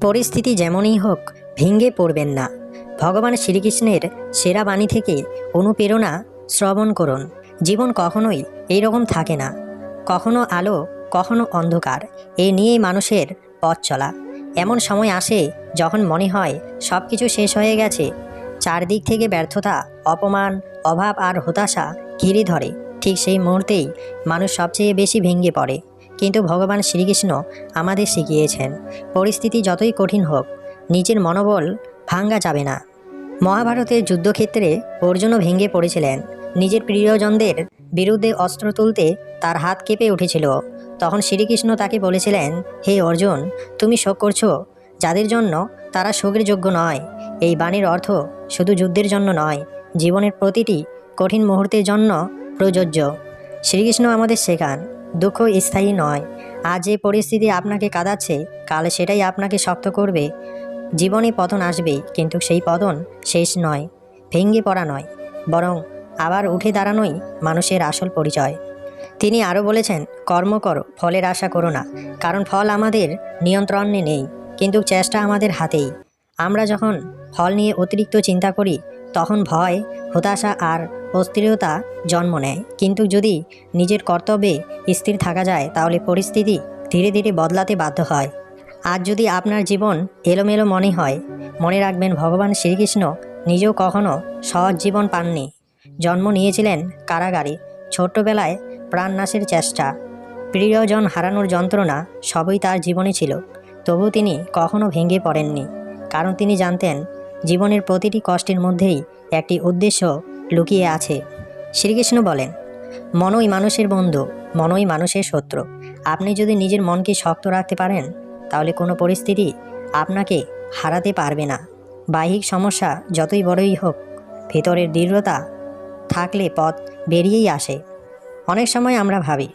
পরিস্থিতি যেমনই হোক, ভেঙে পড়বেন না। ভগবান শ্রীকৃষ্ণের সেরা বাণী থেকে অনুপ্রেরণা শ্রবণ করুন। জীবন কখনোই এইরকম থাকে না। কখনো আলো, কখনো অন্ধকার, এ নিয়েই মানুষের পথ চলা। এমন সময় আসে যখন মনে হয় সব কিছু শেষ হয়ে গেছে। চারদিক থেকে ব্যর্থতা, অপমান, অভাব আর হতাশা ঘিরে ধরে। ঠিক সেই মুহূর্তেই মানুষ সবচেয়ে বেশি ভেঙে পড়ে। কিন্তু ভগবান শ্রীকৃষ্ণ আমাদের শিখিয়েছেন, পরিস্থিতি যতই কঠিন হোক, নিজের মনোবল ভাঙ্গা যাবে না। মহাভারতের যুদ্ধক্ষেত্রে অর্জুনও ভেঙে পড়েছিলেন। নিজের প্রিয়জনদের বিরুদ্ধে অস্ত্র তুলতে তার হাত কেঁপে উঠেছিল। তখন শ্রীকৃষ্ণ তাকে বলেছিলেন, হে অর্জুন, তুমি শোক করছ? যাদের জন্য তারা শোকের যোগ্য নয়। এই বাণীর অর্থ শুধু যুদ্ধের জন্য নয়, জীবনের প্রতিটি কঠিন মুহূর্তের জন্য প্রযোজ্য। শ্রীকৃষ্ণ আমাদের শেখান দুঃখ স্থায়ী নয়। আজ যে পরিস্থিতি আপনাকে কাঁদাচ্ছে, কাল সেটাই আপনাকে শক্ত করবে। জীবনে পতন আসবে, কিন্তু সেই পতন শেষ নয়, ভেঙে পড়া নয়, বরং আবার উঠে দাঁড়ানোই মানুষের আসল পরিচয়। তিনি আরও বলেছেন, কর্ম করো, ফলের আশা করো না, কারণ ফল আমাদের নিয়ন্ত্রণে নেই, কিন্তু চেষ্টা আমাদের হাতেই। আমরা যখন ফল নিয়ে অতিরিক্ত চিন্তা করি তখন ভয়, হতাশা আর অস্থিরতা জন্ম নেয়। কিন্তু যদি নিজের কর্তব্যে স্থির থাকা যায়, তাহলে পরিস্থিতি ধীরে ধীরে বদলাতে বাধ্য হয়। আজ যদি আপনার জীবন এলোমেলো মনে হয়, মনে রাখবেন ভগবান শ্রীকৃষ্ণ নিজেও কখনো সহজ জীবন পাননি। জন্ম নিয়েছিলেন কারাগারে। ছোট্টবেলায় প্রাণনাশের চেষ্টা। প্রিয়জন হারানোর যন্ত্রণা সবই তার জীবনে ছিল। তবু তিনি কখনো ভেঙে পড়েননি। কারণ তিনি জানতেন জীবনের প্রতিটি কষ্টের মধ্যেই একটি উদ্দেশ্য লুকিয়ে আছে। শ্রীকৃষ্ণ বলেন, মনই মানুষের বন্ধু, মনই মানুষের শত্রু। আপনি যদি নিজের মনকে শক্ত রাখতে পারেন, তাহলে কোনো পরিস্থিতি আপনাকে হারাতে পারবে না। বাহ্যিক সমস্যা যতই বড়ই হোক, ভেতরের দৃঢ়তা থাকলে পথ বেরিয়েই আসে। অনেক সময় আমরা ভাবি,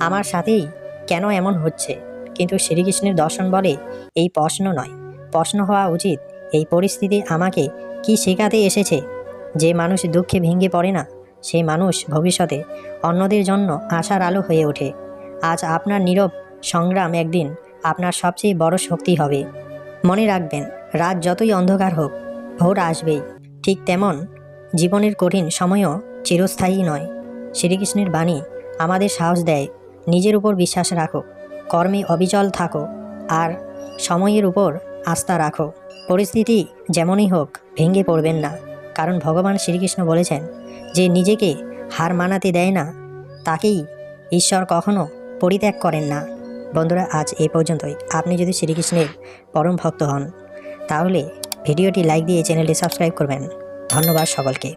আমার সাথেই কেন এমন হচ্ছে? কিন্তু শ্রীকৃষ্ণের দর্শন বলে এই প্রশ্ন নয়। প্রশ্ন হওয়া উচিত এই পরিস্থিতি আমাকে কি শেখাতে এসেছে? যে মানুষ দুঃখে ভেঙে পড়ে না সেই মানুষ ভবিষ্যতে অন্যদের জন্য আশার আলো হয়ে ওঠে। আজ আপনার নীরব সংগ্রাম একদিন আপনার সবচেয়ে বড় শক্তি হবে। মনে রাখবেন, রাত যতই অন্ধকার হোক, ভোর আসবেই। ঠিক তেমন জীবনের কঠিন সময়ও চিরস্থায়ী নয়। শ্রীকৃষ্ণের বাণী আমাদের সাহস দেয়, নিজের উপর বিশ্বাস রাখো, কর্মে অবিচল থাকো, আর সময়ের উপর আস্থা রাখো। পরিস্থিতি যেমনই হোক, ভেঙে পড়বেন না। কারণ ভগবান শ্রীকৃষ্ণ বলেছেন, যে নিজেকে হার মানাতে দেয় না, তাকেই ঈশ্বর কখনো পরিত্যাগ করেন না। বন্ধুরা, আজ এ পর্যন্তই। আপনি যদি শ্রীকৃষ্ণের পরম ভক্ত হন, তাহলে ভিডিওটি লাইক দিয়ে চ্যানেলটি সাবস্ক্রাইব করবেন। ধন্যবাদ সকলকে।